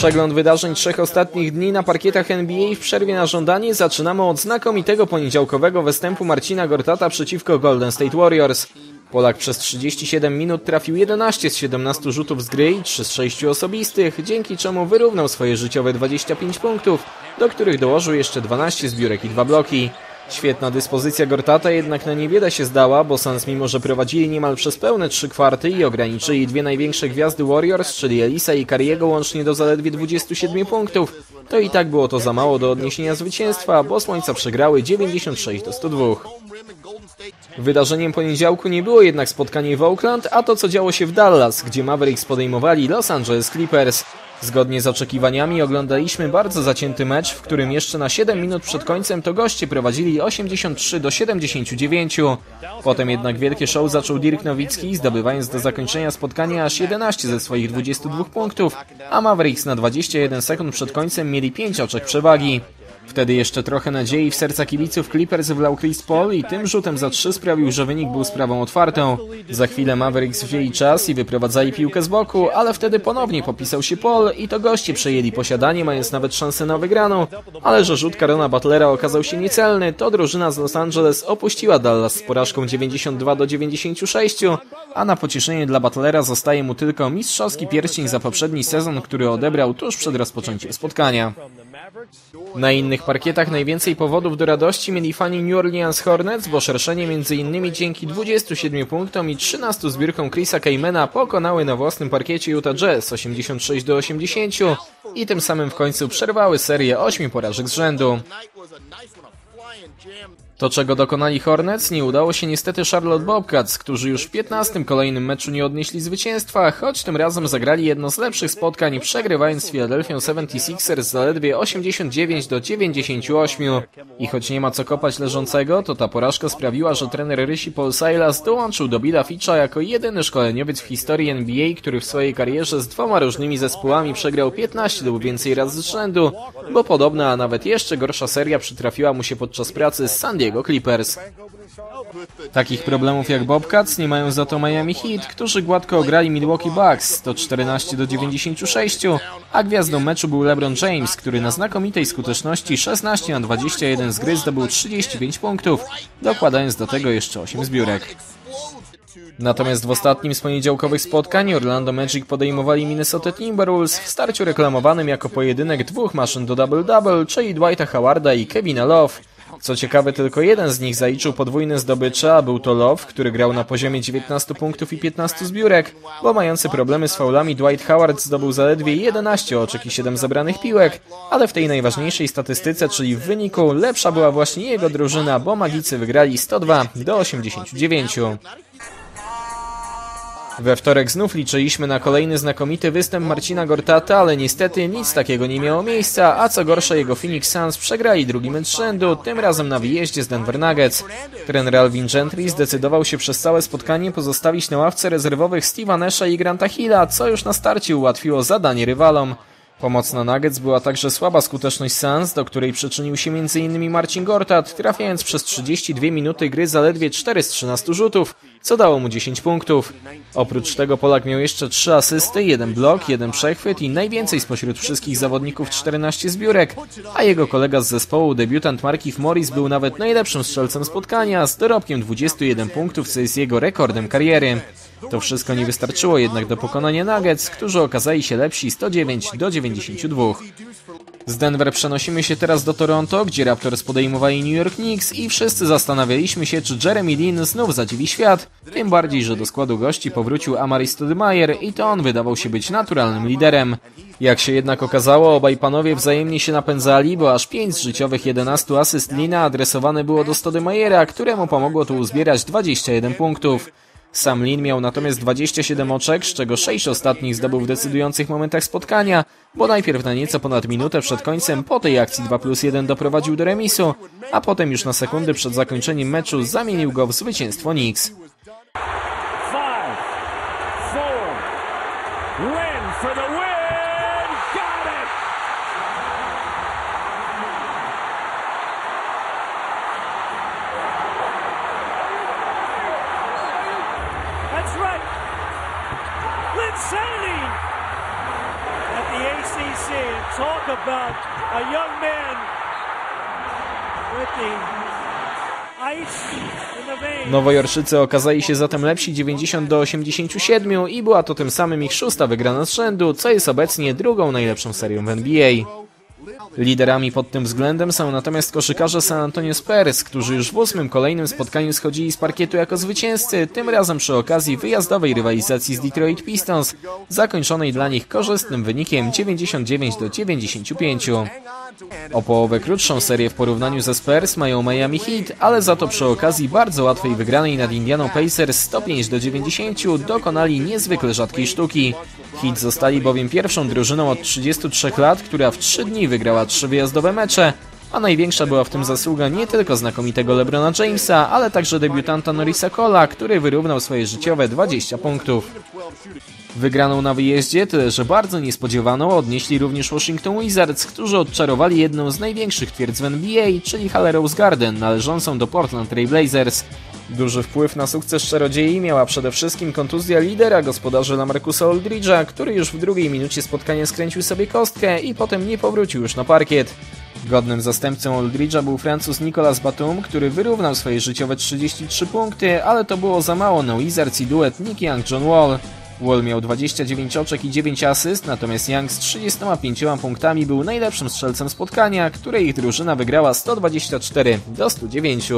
Przegląd wydarzeń trzech ostatnich dni na parkietach NBA w przerwie na żądanie zaczynamy od znakomitego poniedziałkowego występu Marcina Gortata przeciwko Golden State Warriors. Polak przez 37 minut trafił 11 z 17 rzutów z gry i 3 z 6 osobistych, dzięki czemu wyrównał swoje życiowe 25 punktów, do których dołożył jeszcze 12 zbiórek i 2 bloki. Świetna dyspozycja Gortata jednak na niewiele się zdała, bo Suns mimo, że prowadzili niemal przez pełne trzy kwarty i ograniczyli dwie największe gwiazdy Warriors, czyli Elisa i Kariego łącznie do zaledwie 27 punktów, to i tak było to za mało do odniesienia zwycięstwa, bo Słońca przegrały 96 do 102. Wydarzeniem poniedziałku nie było jednak spotkanie w Oakland, a to co działo się w Dallas, gdzie Mavericks podejmowali Los Angeles Clippers. Zgodnie z oczekiwaniami oglądaliśmy bardzo zacięty mecz, w którym jeszcze na 7 minut przed końcem to goście prowadzili 83 do 79. Potem jednak wielkie show zaczął Dirk Nowicki, zdobywając do zakończenia spotkania aż 11 ze swoich 22 punktów, a Mavericks na 21 sekund przed końcem mieli 5 oczek przewagi. Wtedy jeszcze trochę nadziei w serca kibiców Clippers wlał Chris Paul i tym rzutem za trzy sprawił, że wynik był sprawą otwartą. Za chwilę Mavericks wzięli czas i wyprowadzali piłkę z boku, ale wtedy ponownie popisał się Paul i to goście przejęli posiadanie, mając nawet szansę na wygraną. Ale że rzut Karona Butlera okazał się niecelny, to drużyna z Los Angeles opuściła Dallas z porażką 92 do 96, a na pocieszenie dla Butlera zostaje mu tylko mistrzowski pierścień za poprzedni sezon, który odebrał tuż przed rozpoczęciem spotkania. Na innych parkietach najwięcej powodów do radości mieli fani New Orleans Hornets, bo szerszenie m.in. dzięki 27 punktom i 13 zbiórkom Chrisa Kaymana pokonały na własnym parkiecie Utah Jazz 86 do 80 i tym samym w końcu przerwały serię 8 porażek z rzędu. To, czego dokonali Hornets, nie udało się niestety Charlotte Bobcats, którzy już w 15 kolejnym meczu nie odnieśli zwycięstwa, choć tym razem zagrali jedno z lepszych spotkań, przegrywając z Philadelphia 76ers zaledwie 89 do 98. I choć nie ma co kopać leżącego, to ta porażka sprawiła, że trener Rysi Paul Silas dołączył do Billa Fitcha jako jedyny szkoleniowiec w historii NBA, który w swojej karierze z dwoma różnymi zespołami przegrał 15 lub więcej razy z rzędu, bo podobna, a nawet jeszcze gorsza seria przytrafiła mu się podczas pracy z San Diego Diego Clippers. Takich problemów jak Bobcats nie mają za to Miami Heat, którzy gładko ograli Milwaukee Bucks 114 do 96, a gwiazdą meczu był LeBron James, który na znakomitej skuteczności 16 na 21 z gry zdobył 35 punktów, dokładając do tego jeszcze 8 zbiórek. Natomiast w ostatnim z poniedziałkowych spotkań Orlando Magic podejmowali Minnesota Timberwolves w starciu reklamowanym jako pojedynek dwóch maszyn do double-double, czyli Dwighta Howarda i Kevina Love. Co ciekawe, tylko jeden z nich zaliczył podwójne zdobycze, a był to Love, który grał na poziomie 19 punktów i 15 zbiórek, bo mający problemy z faulami Dwight Howard zdobył zaledwie 11 oczek i 7 zebranych piłek, ale w tej najważniejszej statystyce, czyli w wyniku, lepsza była właśnie jego drużyna, bo Magicy wygrali 102 do 89. We wtorek znów liczyliśmy na kolejny znakomity występ Marcina Gortata, ale niestety nic takiego nie miało miejsca, a co gorsza jego Phoenix Suns przegrali drugi mecz rzędu, tym razem na wyjeździe z Denver Nuggets. Trener Alvin Gentry zdecydował się przez całe spotkanie pozostawić na ławce rezerwowych Steve'a Nasha i Granta Hilla, co już na starcie ułatwiło zadanie rywalom. Pomocna Nuggets była także słaba skuteczność Suns, do której przyczynił się m.in. Marcin Gortat, trafiając przez 32 minuty gry zaledwie 4 z 13 rzutów, co dało mu 10 punktów. Oprócz tego Polak miał jeszcze 3 asysty, 1 blok, 1 przechwyt i najwięcej spośród wszystkich zawodników 14 zbiórek, a jego kolega z zespołu, debiutant Markif Morris, był nawet najlepszym strzelcem spotkania z dorobkiem 21 punktów, co jest jego rekordem kariery. To wszystko nie wystarczyło jednak do pokonania Nuggets, którzy okazali się lepsi 109 do 92. Z Denver przenosimy się teraz do Toronto, gdzie Raptors podejmowali New York Knicks i wszyscy zastanawialiśmy się, czy Jeremy Lin znów zadziwi świat, tym bardziej, że do składu gości powrócił Amari Stoudemire i to on wydawał się być naturalnym liderem. Jak się jednak okazało, obaj panowie wzajemnie się napędzali, bo aż 5 z życiowych 11 asyst Lina adresowane było do Stoudemire'a, któremu pomogło tu uzbierać 21 punktów. Sam Lin miał natomiast 27 oczek, z czego 6 ostatnich zdobył w decydujących momentach spotkania, bo najpierw na nieco ponad minutę przed końcem po tej akcji 2 plus 1 doprowadził do remisu, a potem już na sekundy przed zakończeniem meczu zamienił go w zwycięstwo Knicks. Talk about a young man with the okazali się zatem lepsi 90 do 87 i była to tym samym ich szósta wygrana z rzędu, co jest obecnie drugą najlepszą serią w NBA. Liderami pod tym względem są natomiast koszykarze San Antonio Spurs, którzy już w ósmym kolejnym spotkaniu schodzili z parkietu jako zwycięzcy, tym razem przy okazji wyjazdowej rywalizacji z Detroit Pistons, zakończonej dla nich korzystnym wynikiem 99 do 95. O połowę krótszą serię w porównaniu ze Spurs mają Miami Heat, ale za to przy okazji bardzo łatwej wygranej nad Indianą Pacers 105 do 90 dokonali niezwykle rzadkiej sztuki. Heat zostali bowiem pierwszą drużyną od 33 lat, która w 3 dni wygrała trzy wyjazdowe mecze, a największa była w tym zasługa nie tylko znakomitego LeBrona Jamesa, ale także debiutanta Norrisa Cola, który wyrównał swoje życiowe 20 punktów. Wygraną na wyjeździe, tyle że bardzo niespodziewaną, odnieśli również Washington Wizards, którzy odczarowali jedną z największych twierdz w NBA, czyli Halle Garden, należącą do Portland Trail Blazers. Duży wpływ na sukces czarodziei miała przede wszystkim kontuzja lidera gospodarzy Lamarcusa Aldridge'a, który już w drugiej minucie spotkania skręcił sobie kostkę i potem nie powrócił już na parkiet. Godnym zastępcą Aldridge'a był Francuz Nicolas Batum, który wyrównał swoje życiowe 33 punkty, ale to było za mało na Wizards i duet Nick Young-John Wall. Wall miał 29 oczek i 9 asyst, natomiast Young z 35 punktami był najlepszym strzelcem spotkania, które ich drużyna wygrała 124 do 109.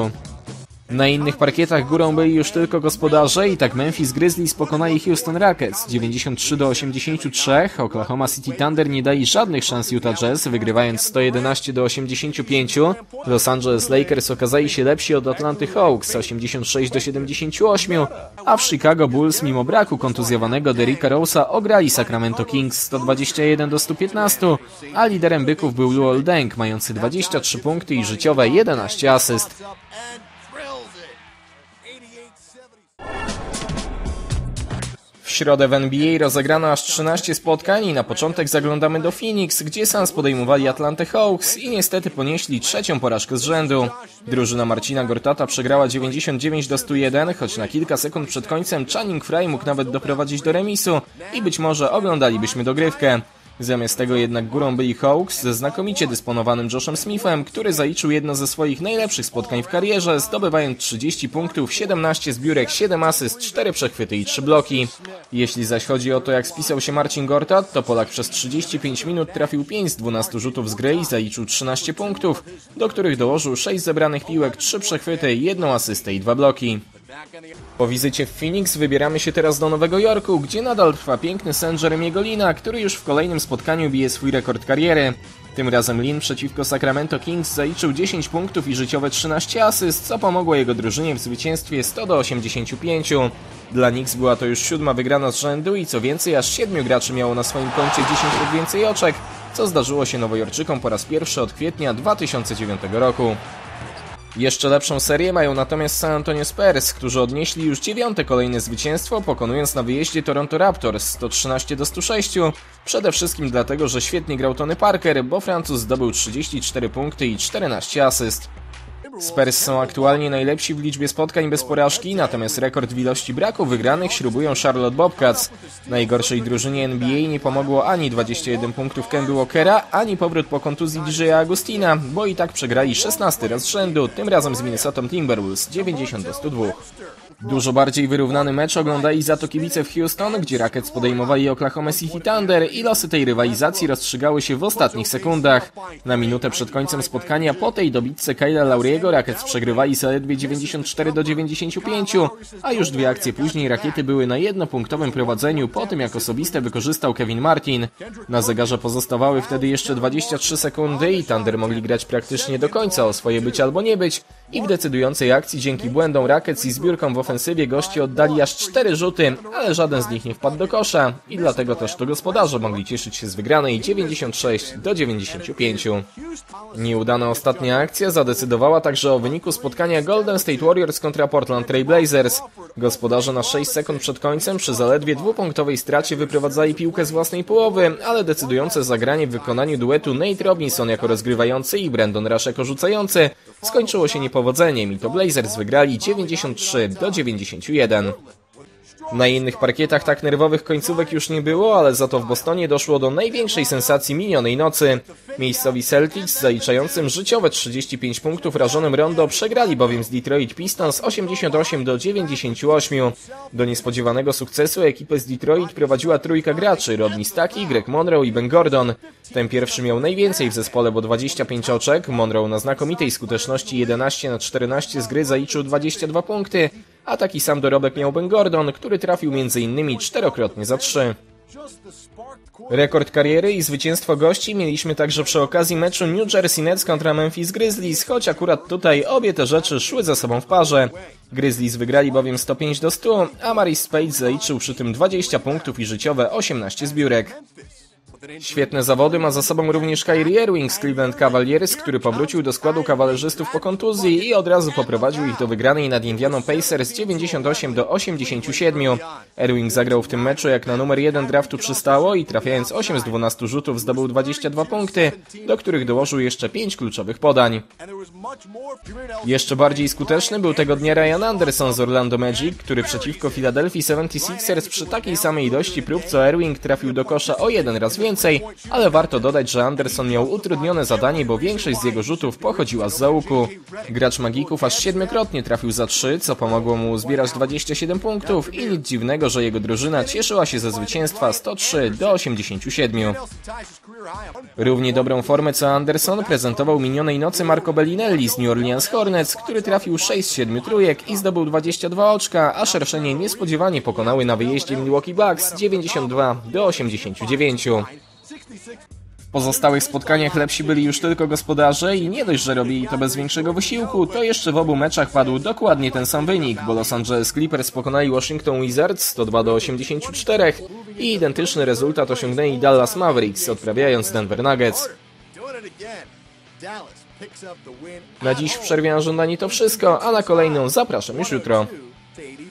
Na innych parkietach górą byli już tylko gospodarze i tak Memphis Grizzlies pokonali Houston Rockets 93 do 83. Oklahoma City Thunder nie dali żadnych szans Utah Jazz, wygrywając 111 do 85. Los Angeles Lakers okazali się lepsi od Atlanty Hawks 86 do 78, a w Chicago Bulls mimo braku kontuzjowanego Derricka Rose'a ograli Sacramento Kings 121 do 115, a liderem byków był Luol Deng mający 23 punkty i życiowe 11 asyst. W środę w NBA rozegrano aż 13 spotkań i na początek zaglądamy do Phoenix, gdzie Suns podejmowali Atlantę Hawks i niestety ponieśli trzecią porażkę z rzędu. Drużyna Marcina Gortata przegrała 99 do 101, choć na kilka sekund przed końcem Channing Frye mógł nawet doprowadzić do remisu i być może oglądalibyśmy dogrywkę. Zamiast tego jednak górą byli Hawks ze znakomicie dysponowanym Joshem Smithem, który zaliczył jedno ze swoich najlepszych spotkań w karierze, zdobywając 30 punktów, 17 zbiórek, 7 asyst, 4 przechwyty i 3 bloki. Jeśli zaś chodzi o to, jak spisał się Marcin Gortat, to Polak przez 35 minut trafił 5 z 12 rzutów z gry i zaliczył 13 punktów, do których dołożył 6 zebranych piłek, 3 przechwyty, 1 asystę i 2 bloki. Po wizycie w Phoenix wybieramy się teraz do Nowego Jorku, gdzie nadal trwa piękny sen Jeremiego Lina, który już w kolejnym spotkaniu bije swój rekord kariery. Tym razem Lin przeciwko Sacramento Kings zaliczył 10 punktów i życiowe 13 asyst, co pomogło jego drużynie w zwycięstwie 100 do 85. Dla Knicks była to już siódma wygrana z rzędu i co więcej, aż siedmiu graczy miało na swoim koncie 10 lub więcej oczek, co zdarzyło się Nowojorczykom po raz pierwszy od kwietnia 2009 roku. Jeszcze lepszą serię mają natomiast San Antonio Spurs, którzy odnieśli już dziewiąte kolejne zwycięstwo, pokonując na wyjeździe Toronto Raptors 113 do 106. Przede wszystkim dlatego, że świetnie grał Tony Parker, bo Francuz zdobył 34 punkty i 14 asyst. Spurs są aktualnie najlepsi w liczbie spotkań bez porażki, natomiast rekord w ilości braku wygranych śrubują Charlotte Bobcats. Najgorszej drużynie NBA nie pomogło ani 21 punktów Kemby Walkera, ani powrót po kontuzji DJ Agustina, bo i tak przegrali 16 raz z rzędu, tym razem z Minnesota Timberwolves 90 do 102. Dużo bardziej wyrównany mecz oglądali za to kibice w Houston, gdzie Rockets podejmowali Oklahoma City Thunder i losy tej rywalizacji rozstrzygały się w ostatnich sekundach. Na minutę przed końcem spotkania po tej dobitce Kyla Lauriego Rockets przegrywali zaledwie 94 do 95, a już dwie akcje później rakiety były na jednopunktowym prowadzeniu po tym jak osobiste wykorzystał Kevin Martin. Na zegarze pozostawały wtedy jeszcze 23 sekundy i Thunder mogli grać praktycznie do końca o swoje być albo nie być i w decydującej akcji dzięki błędom Rockets i zbiórkom w ofensywie goście oddali aż 4 rzuty, ale żaden z nich nie wpadł do kosza i dlatego też to gospodarze mogli cieszyć się z wygranej 96 do 95. Nieudana ostatnia akcja zadecydowała także o wyniku spotkania Golden State Warriors kontra Portland Trail Blazers. Gospodarze na 6 sekund przed końcem przy zaledwie dwupunktowej stracie wyprowadzali piłkę z własnej połowy, ale decydujące zagranie w wykonaniu duetu Nate Robinson jako rozgrywający i Brandon Rush jako rzucający skończyło się niepowodzeniem i to Blazers wygrali 93 do 91. Na innych parkietach tak nerwowych końcówek już nie było, ale za to w Bostonie doszło do największej sensacji minionej nocy. Miejscowi Celtics, zaliczającym życiowe 35 punktów rażonym rondo, przegrali bowiem z Detroit Pistons 88 do 98. Do niespodziewanego sukcesu ekipę z Detroit prowadziła trójka graczy, Rodney Stuckey, Greg Monroe i Ben Gordon. Ten pierwszy miał najwięcej w zespole, bo 25 oczek, Monroe na znakomitej skuteczności 11 na 14 z gry zaliczył 22 punkty, a taki sam dorobek miał Ben Gordon, który trafił m.in. czterokrotnie za 3. Rekord kariery i zwycięstwo gości mieliśmy także przy okazji meczu New Jersey Nets kontra Memphis Grizzlies, choć akurat tutaj obie te rzeczy szły ze sobą w parze. Grizzlies wygrali bowiem 105 do 100, a Maris Spade zaliczył przy tym 20 punktów i życiowe 18 zbiórek. Świetne zawody ma za sobą również Kyrie Irving z Cleveland Cavaliers, który powrócił do składu kawalerzystów po kontuzji i od razu poprowadził ich do wygranej nad Indianą Pacers 98 do 87. Irving zagrał w tym meczu jak na numer 1 draftu przystało i trafiając 8 z 12 rzutów zdobył 22 punkty, do których dołożył jeszcze 5 kluczowych podań. Jeszcze bardziej skuteczny był tego dnia Ryan Anderson z Orlando Magic, który przeciwko Philadelphia 76ers przy takiej samej ilości prób co Irving trafił do kosza o jeden raz więcej, ale warto dodać, że Anderson miał utrudnione zadanie, bo większość z jego rzutów pochodziła z załuku. Gracz Magików aż siedmiokrotnie trafił za 3, co pomogło mu zbierać 27 punktów i nic dziwnego, że jego drużyna cieszyła się ze zwycięstwa 103 do 87. Równie dobrą formę co Anderson prezentował minionej nocy Marco Bellinelli z New Orleans Hornets, który trafił 6 z 7 trójek i zdobył 22 oczka, a szerszenie niespodziewanie pokonały na wyjeździe Milwaukee Bucks 92 do 89. W pozostałych spotkaniach lepsi byli już tylko gospodarze i nie dość, że robili to bez większego wysiłku, to jeszcze w obu meczach padł dokładnie ten sam wynik, bo Los Angeles Clippers pokonali Washington Wizards 102 do 84 i identyczny rezultat osiągnęli Dallas Mavericks, odprawiając Denver Nuggets. Na dziś w przerwie na żądanie to wszystko, a na kolejną zapraszam już jutro. to 84.